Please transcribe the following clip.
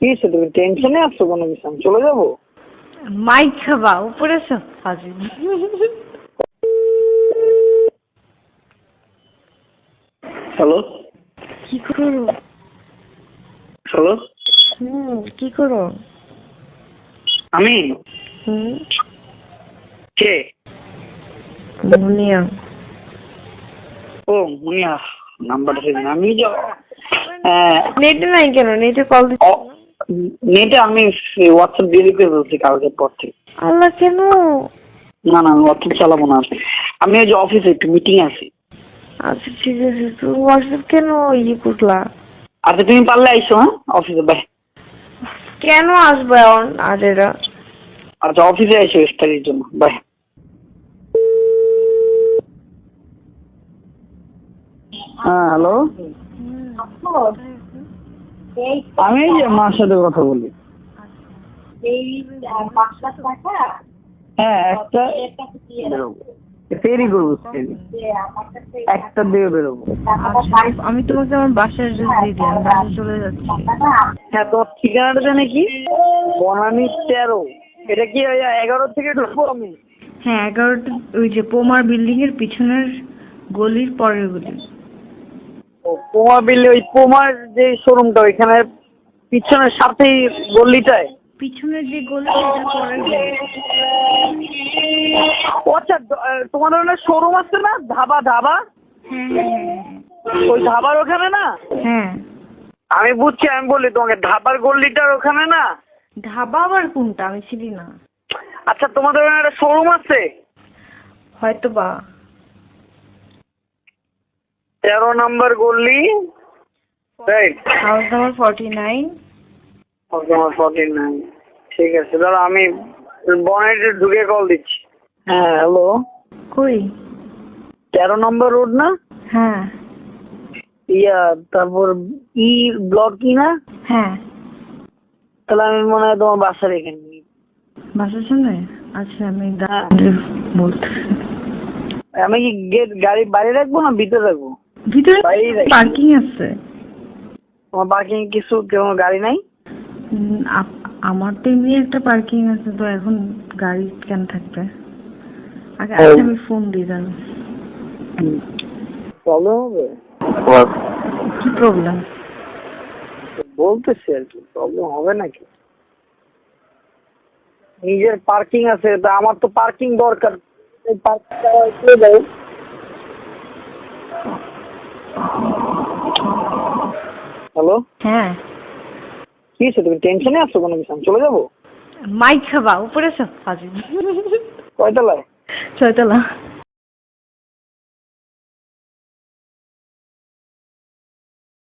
কি টেনশনে আছো কোনো কিছু আমি চলে যাব? মাইক খাবা উপরে হাজির। হ্যালো? কি করো? হ্যালো? হুম কি করো? আমি? হুম। কে? মুনিয়া। ও মুনিয়া। নাম্বারটা আমি যা নেটে নাই কেন? নেটে কল দিচ্ছি। নেটে আমি হোয়াটসঅ্যাপ ডিলিট করে ফেলছি কালকের পর থেকে। আল্লাহ কেন? না না আমি হোয়াটসঅ্যাপ চালাবো না। আমি ওই যে অফিসে একটু মিটিং আছি। আচ্ছা ঠিক আছে। তুমি হোয়াটসঅ্যাপ কেন ইয়ে করলা? আচ্ছা তুমি পারলে আইসো হ্যাঁ? অফিসে বাই কেন আসবে এখন আজ এরা? আচ্ছা অফিসে আইসো স্টাডির জন্য বাই হ্যাঁ হ্যালো আমি এই যে মার সাথে কথা বলি। হ্যাঁ একটা ফেরি করব বেরোবো। আমি তোমাকে আমার বাসার অ্যাড্রেস দিয়ে চলে যাচ্ছি। হ্যাঁ তোমার ঠিকানাটা জানে কি? বনানি তেরো। এটা কি ওই এগারো থেকে ঢুকবো আমি? হ্যাঁ এগারোটা ওই যে পোমার বিল্ডিং এর পিছনের গলির পরের গলি। ও পোমা বিলে ওই পোমার যে শোরুমটা ওইখানে পিছনের সাথেই গল্লিটায় পিছনের যে গলি সেটার পরের গলি। ও আচ্ছা দ- আহ, তোমার ওখানে শোরুম আছে না? ধাবা ধাবা? হ্যাঁ হ্যাঁ হ্যাঁ, ওই ধাবার ওখানে না? হ্যাঁ। আমি বুঝছি আমি বলি তোমাকে ধাবার গল্লিটার ওখানে না? ধাবা আবার কোনটা? আমি চিনি না। আচ্ছা তোমাদের ওখানে একটা শোরুম আছে? হয়তো বা তেরো number গল্লি right house number forty nine তোমার ফর্টি নাইন ঠিক আছে দাদা আমি বনেটে ঢুকে কল দিচ্ছি। হ্যাঁ হ্যালো কই? তেরো নম্বর রোড না? হ্যাঁ। ইয়া তারপর ই ব্লক কি না? হ্যাঁ। তাহলে আমি মনে হয় তোমার বাসার এখানে। বাসার সামনে? আচ্ছা আমি হ্যাঁ। বলতেছি। আমি কি গেট গাড়ি বাইরে রাখব না ভিতরে রাখব? ভিতরে পার্কিং আছে। তোমার পার্কিং কিছু কোনো গাড়ি নাই? আমার তো এমনি একটা পার্কিং আছে তো এখন গাড়ি কেন থাকবে? আগে আচ্ছা আমি ফোন দিয়ে যান প্রবলেম হবে? কি প্রবলেম বলতেছি আর কি প্রবলেম হবে নাকি? নিজের পার্কিং আছে তা আমার তো পার্কিং দরকার। দাও। হ্যালো হ্যাঁ। কি হয়েছে? তুমি টেনশনে আছো কোনো কিছু? আমি চলে যাব? মাইক খাবা উপরে সব কয়তলায়? ছয়তলা।